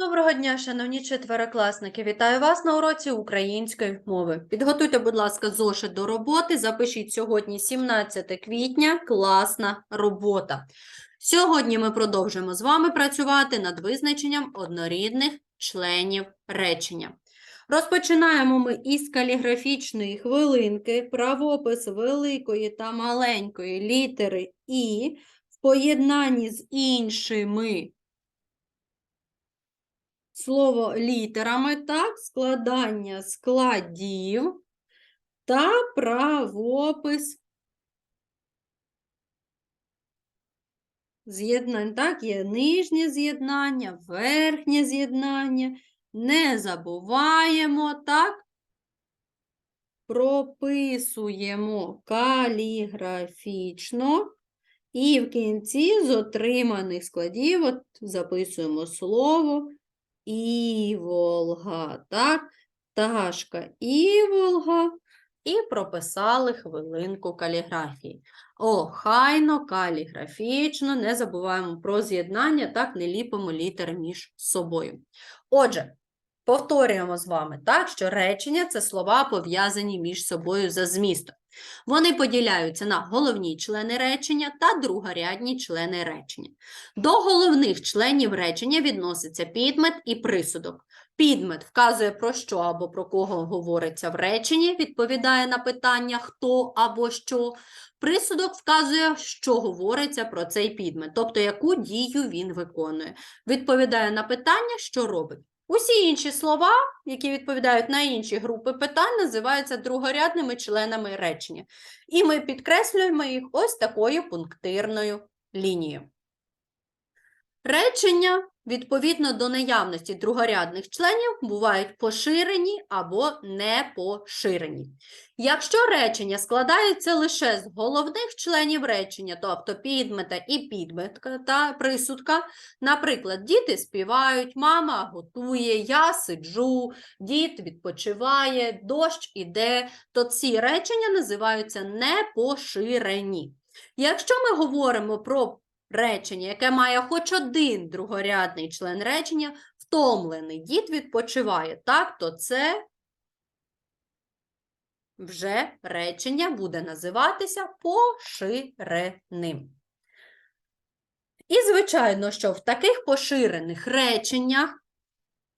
Доброго дня, шановні четверокласники. Вітаю вас на уроці української мови. Підготуйте, будь ласка, зошит до роботи. Запишіть сьогодні 17 квітня. Класна робота. Сьогодні ми продовжуємо з вами працювати над визначенням однорідних членів речення. Розпочинаємо ми із каліграфічної хвилинки, правопис великої та маленької літери І в поєднанні з іншими слово літерами, так, складання складів та правопис з'єднань. Так, є нижнє з'єднання, верхнє з'єднання. Не забуваємо, так, прописуємо каліграфічно. І в кінці з отриманих складів от записуємо слово Іволга, так? Пташка Іволга. І прописали хвилинку каліграфії. Охайно, каліграфічно, не забуваємо про з'єднання, так не ліпимо літери між собою. Отже, повторюємо з вами, так, що речення це слова, пов'язані між собою за змістом. Вони поділяються на головні члени речення та другорядні члени речення. До головних членів речення відноситься підмет і присудок. Підмет вказує про що або про кого говориться в реченні, відповідає на питання хто або що. Присудок вказує, що говориться про цей підмет, тобто яку дію він виконує. Відповідає на питання, що робить. Усі інші слова, які відповідають на інші групи питань, називаються другорядними членами речення. І ми підкреслюємо їх ось такою пунктирною лінією. Речення, відповідно до наявності другорядних членів, бувають поширені або не поширені. Якщо речення складається лише з головних членів речення, тобто підмета і підметка та присудка, наприклад, діти співають, мама готує, я сиджу, дід відпочиває, дощ іде, то ці речення називаються непоширені. Якщо ми говоримо про речення, яке має хоч один другорядний член речення, втомлений дід відпочиває, так, то це вже речення буде називатися поширеним. І, звичайно, що в таких поширених реченнях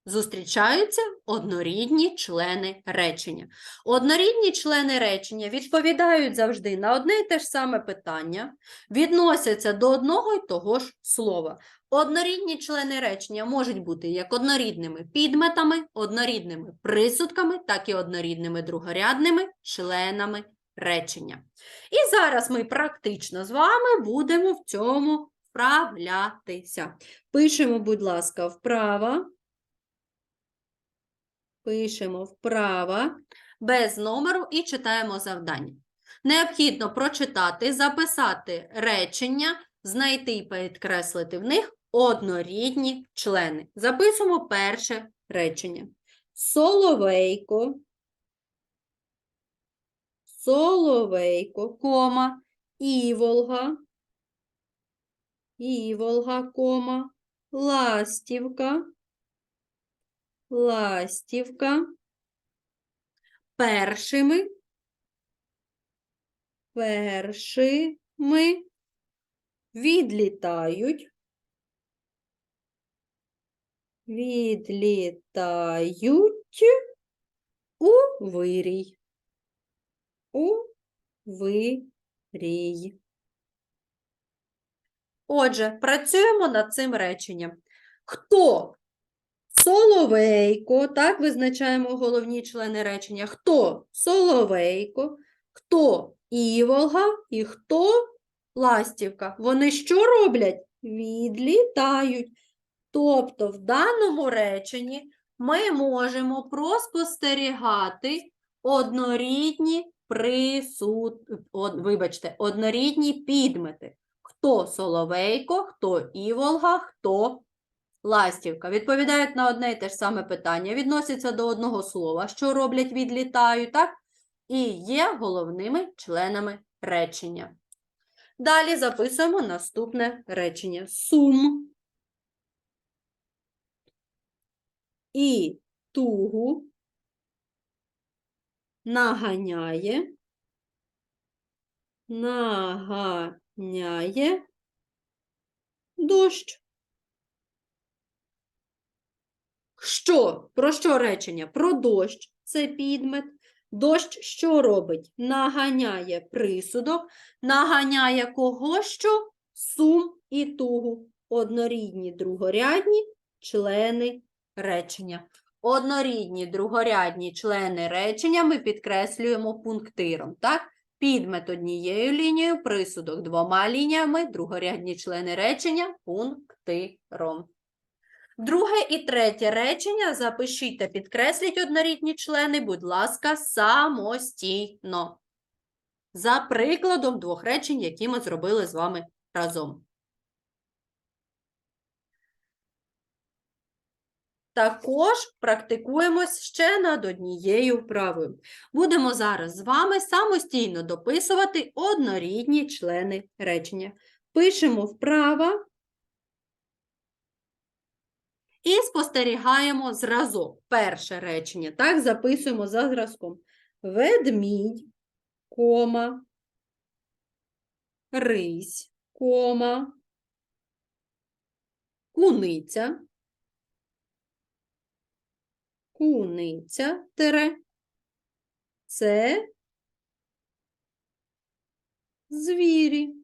зустрічаються однорідні члени речення. Однорідні члени речення відповідають завжди на одне й те ж саме питання, відносяться до одного й того ж слова. Однорідні члени речення можуть бути як однорідними підметами, однорідними присудками, так і однорідними другорядними членами речення. І зараз ми практично з вами будемо в цьому вправлятися. Пишемо, будь ласка, вправо. Пишемо вправо без номеру і читаємо завдання. Необхідно прочитати, записати речення, знайти і підкреслити в них однорідні члени. Записуємо перше речення. Соловейко, соловейко, кома, іволга, іволга, кома, ластівка, ластівка, першими, першими. Відлітають, відлітають у вирій, у вирій. Отже, працюємо над цим реченням. Хто Соловейко, так визначаємо головні члени речення. Хто соловейко, хто іволга і хто ластівка. Вони що роблять? Відлітають. Тобто в даному реченні ми можемо проспостерігати однорідні присуд... од... вибачте, однорідні підмети. Хто соловейко, хто іволга, хто Ластівка відповідають на одне і те ж саме питання, відносяться до одного слова, що роблять відлітають, так? І є головними членами речення. Далі записуємо наступне речення. Сум. і тугу наганяє, наганяє дощ. Що? Про що речення? Про дощ. Це підмет. Дощ що робить? Наганяє присудок, наганяє кого що? Сум і тугу. Однорідні другорядні члени речення. Однорідні другорядні члени речення ми підкреслюємо пунктиром. Так? Підмет однією лінією, присудок двома лініями, другорядні члени речення пунктиром. Друге і третє речення запишіть та підкресліть однорідні члени, будь ласка, самостійно. За прикладом двох речень, які ми зробили з вами разом. Також практикуємось ще над однією вправою. Будемо зараз з вами самостійно дописувати однорідні члени речення. Пишемо вправо і спостерігаємо зразок. Перше речення. Так, записуємо за зразком. Ведмідь, кома, рись, кома, куниця, куниця, тире, це звірі.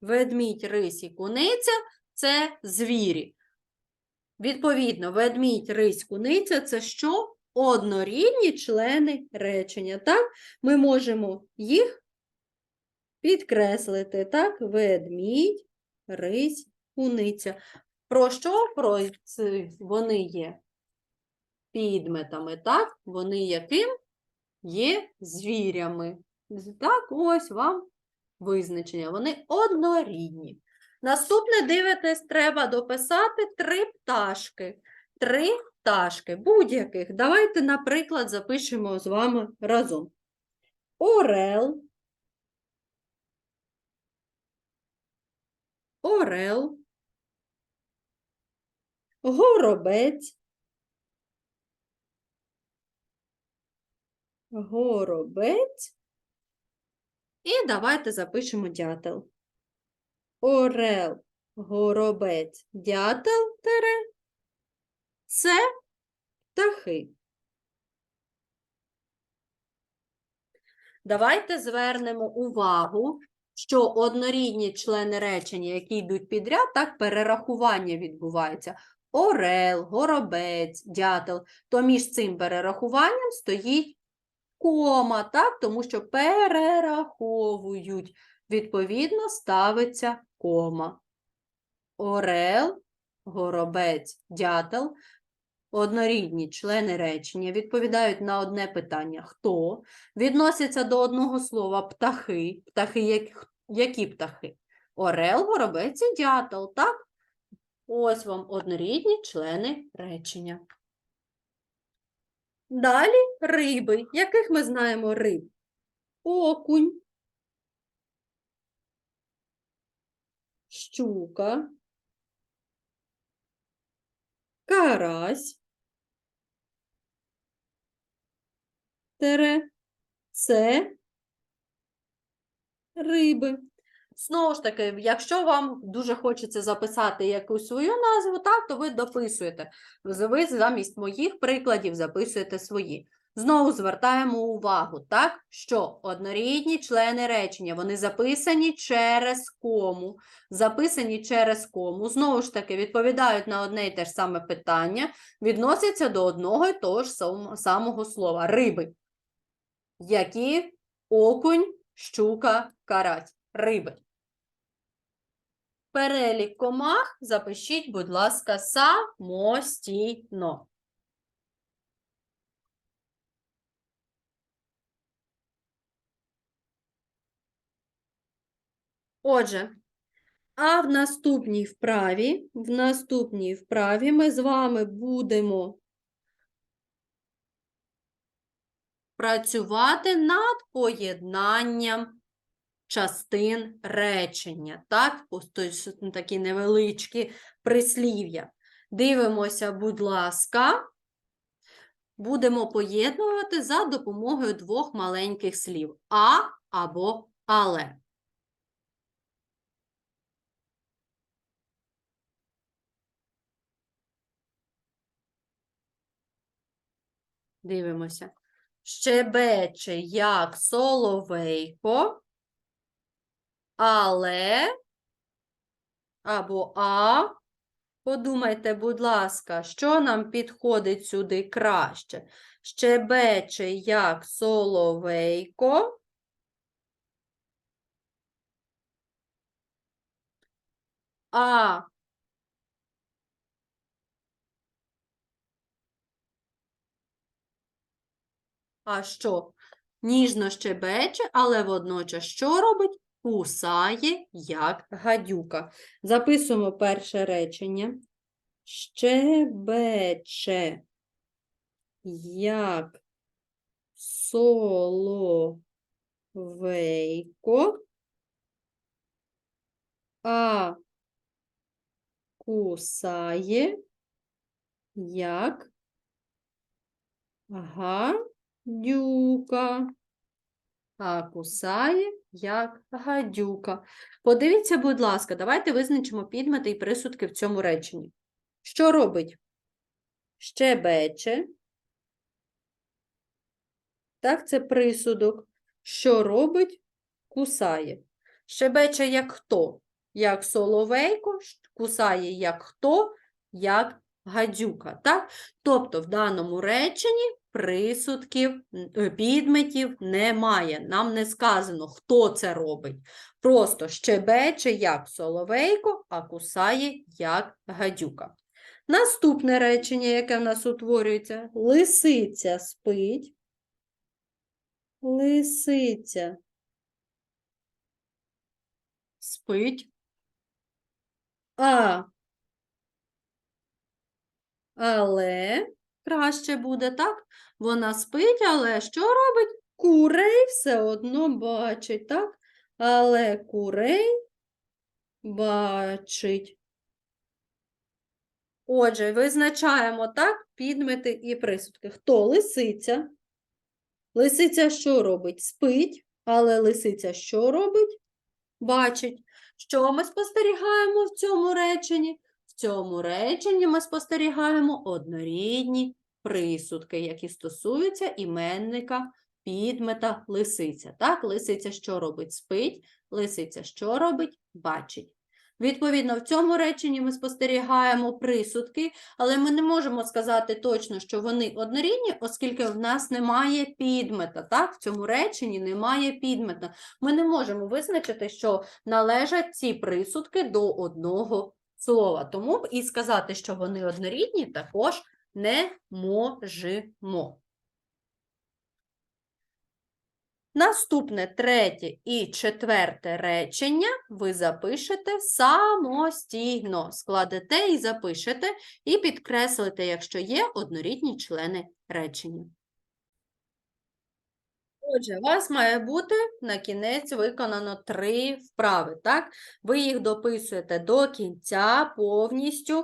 Ведмідь, рись і куниця це звірі. Відповідно, ведмідь, рись, куниця це що? Однорідні члени речення. Так? Ми можемо їх підкреслити. Так? Ведмідь, рись, куниця. Про що? Про вони є підметами, так? Вони яким? Є звірями. Так, ось вам визначення. Вони однорідні. Наступне дивитесь, треба дописати три пташки. Три пташки, будь-яких. Давайте, наприклад, запишемо з вами разом. Орел. Орел. Горобець. Горобець. І давайте запишемо дятел. Орел, горобець, дятел, тере. Це птахи. Давайте звернемо увагу, що однорідні члени речення, які йдуть підряд, так перерахування відбувається. Орел, горобець, дятел. То між цим перерахуванням стоїть кома, так? тому що перераховують. Відповідно, ставиться кома. Орел, горобець, дятел. Однорідні члени речення відповідають на одне питання хто, відносяться до одного слова птахи. Птахи, як- які птахи? Орел, горобець і дятел, так? Ось вам однорідні члени речення. Далі риби. Яких ми знаємо риб? Окунь, щука, карась, тере, це риби. Знову ж таки, якщо вам дуже хочеться записати якусь свою назву, так, то ви дописуєте. Ви замість моїх прикладів записуєте свої. Знову звертаємо увагу, так, що однорідні члени речення, вони записані через кому. Записані через кому. Знову ж таки, відповідають на одне і те ж саме питання, відносяться до одного і того ж самого слова риби. Які окунь, щука, карась. Риби. Перелік комах запишіть, будь ласка, самостійно. Отже, а в наступній вправі, в наступній вправі ми з вами будемо працювати над поєднанням частин речення, так? Такі невеличкі прислів'я. Дивимося, будь ласка. Будемо поєднувати за допомогою двох маленьких слів а або але. Дивимося. Щебече, як соловейко, але або а. Подумайте, будь ласка, що нам підходить сюди краще? Щебече, як соловейко. А А що? Ніжно щебече, але водночас що робить? Кусає, як гадюка. Записуємо перше речення. Щебече, як соловейко, а кусає, як гадюка. А кусає, як гадюка. Подивіться, будь ласка, давайте визначимо підмети і присудки в цьому реченні. Що робить? Щебече. Так, це присудок. Що робить? Кусає. Щебече як хто? Як соловейко, кусає як хто, як гадюка. Так? Тобто в даному реченні присудків, е, підметів немає. Нам не сказано, хто це робить. Просто щебече як соловейко, а кусає як гадюка. Наступне речення, яке в нас утворюється: лисиця спить. Лисиця спить. А. Але краще буде, так? Вона спить, але що робить? Курей все одно бачить, так? Але курей бачить. Отже, визначаємо так підмети і присудки. Хто лисиця? Лисиця що робить? Спить, але лисиця що робить? Бачить. Що ми спостерігаємо в цьому реченні? Цьому реченні ми спостерігаємо однорідні присудки, які стосуються іменника підмета лисиця. Так, лисиця що робить? Спить, лисиця що робить? Бачить. Відповідно, в цьому реченні ми спостерігаємо присудки, але ми не можемо сказати точно, що вони однорідні, оскільки в нас немає підмета. Так, в цьому реченні немає підмета. Ми не можемо визначити, що належать ці присудки до одного слова. Тому і сказати, що вони однорідні, також не можемо. Наступне третє і четверте речення ви запишете самостійно. Складете і запишете, і підкреслите, якщо є однорідні члени речення. Отже, у вас має бути на кінець виконано три вправи, так? Ви їх дописуєте до кінця повністю.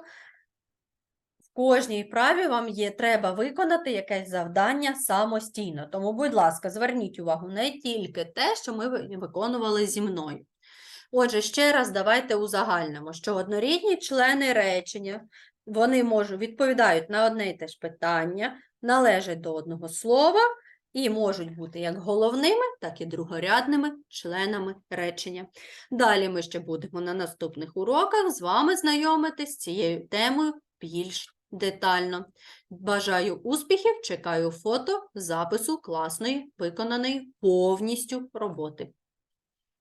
В кожній вправі вам є треба виконати якесь завдання самостійно. Тому, будь ласка, зверніть увагу не тільки те, що ми виконували зі мною. Отже, ще раз давайте узагальнимо, що однорідні члени речення, вони можуть відповідають на одне і те ж питання, належать до одного слова і можуть бути як головними, так і другорядними членами речення. Далі ми ще будемо на наступних уроках з вами знайомитись з цією темою більш детально. Бажаю успіхів, чекаю фото запису класної виконаної повністю роботи.